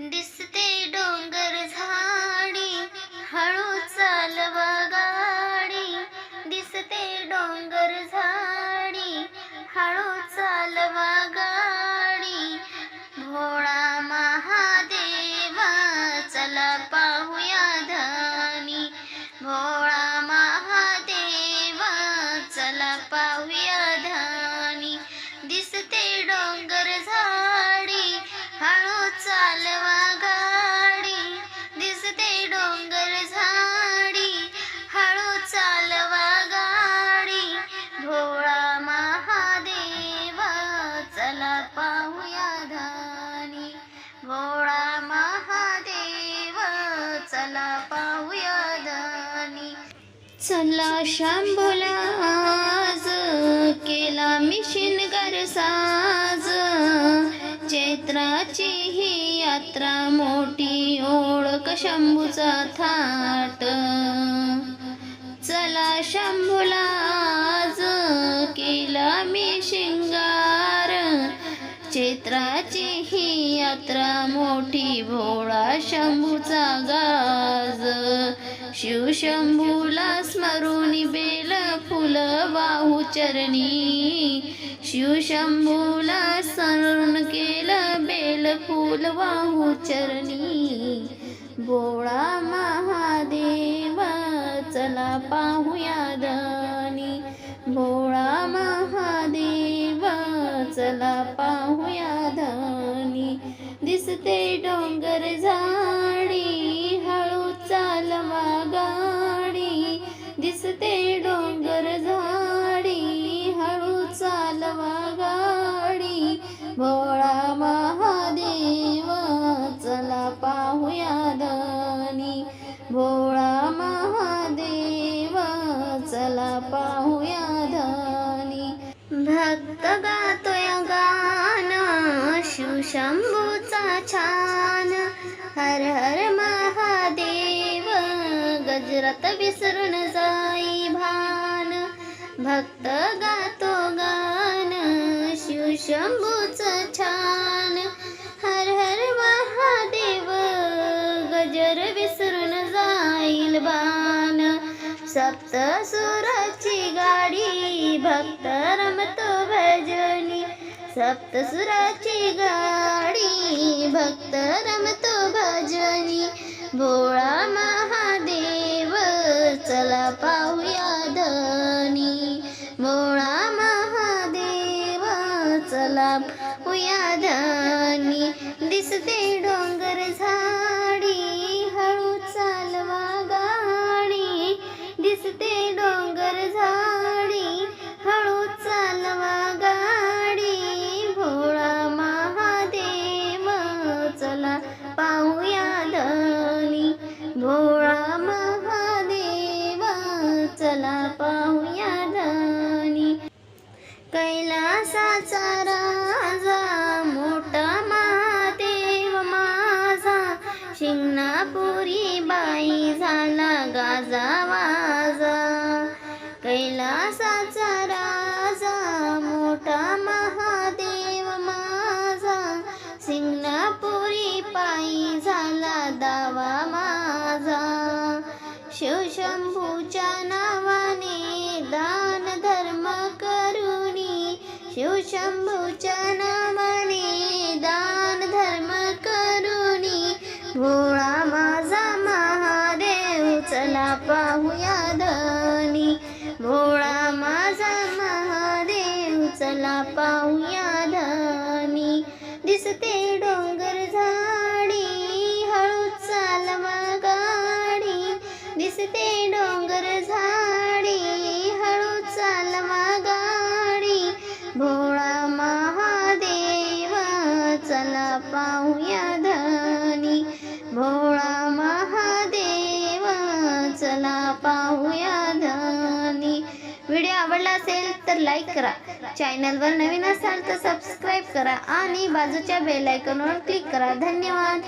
दिसते डोंगर झाडी हळू चालवा गाडी. दिसते डोंगर झाडी हळू चालवा गाडी. भोळा महादेवा चला पाहूया धानी. भोळा महादेवा चला पाहूया धानी. दिसते डोंगर झाडी चला शांभोला आज. केला मिशीन गरसाज चैत्राची ही यात्रा मोठी ओळख शंभूचा थाट. चला शंभूला आज. केला मी शिंगार. चैत्राची ही यात्रा मोठी भोळा शंभूचा गाज. शिवशंभूला स्मरुणी बेल फुल वाहू चरणी. शिवशंभूला स्मरण केलं बेल फुल वाहू चरणी. भोळा महादेव चला पाहूया दानी भोळा महादेव चला पाहूया धानी दिसते डोंगर झाडी ते डोंगर झाडी हळू चालवा गाडी. भोळा महादेव चला पाहूया दानी भोळा महादेव चला पाहूया धानी. भक्त गातोय गान शिवशंभूचा छान. हर हर महादेव गजरात विसरून जाई भान. भक्त गातो गान शिवशंभूच छान. हर हर महादेव गजर विसरून जाईल बाण सप्त सुराची गाडी भक्त रमतो भजनी. सप्त सुराची गाडी भक्त रमतो भजनी. भोळा महादेव पाहूया धनी. भोळा महादेव चला पाहूया धनी. दिसते डोंग व्यासाचा राजा मोठा महादेव माझा. शिंगणापुरी बाई झाला गाजा वाजा. कैलासाचा राजा मोठा महादेव माझा. सिंगणापुरी पायी झाला दावा माझा. शिवशंभू शिवशंभूच्या नावाने दान धर्म करुणी. भोळा माझा महादेव चला पाहूया धनी. भोळा माझा महादेव चला पाहूया धनी. दिसते डोंगर झाडी हळू चालवा गाडी. दिसते डोंगर झाडी चला पाहूया धनी. भोळा महादेव चला पाहूया धनी. व्हिडिओ आवडला असेल तर लाईक करा. चॅनलवर नवीन असाल तर सबस्क्राईब करा आणि बाजूच्या बेल आयकॉनवर क्लिक करा. धन्यवाद.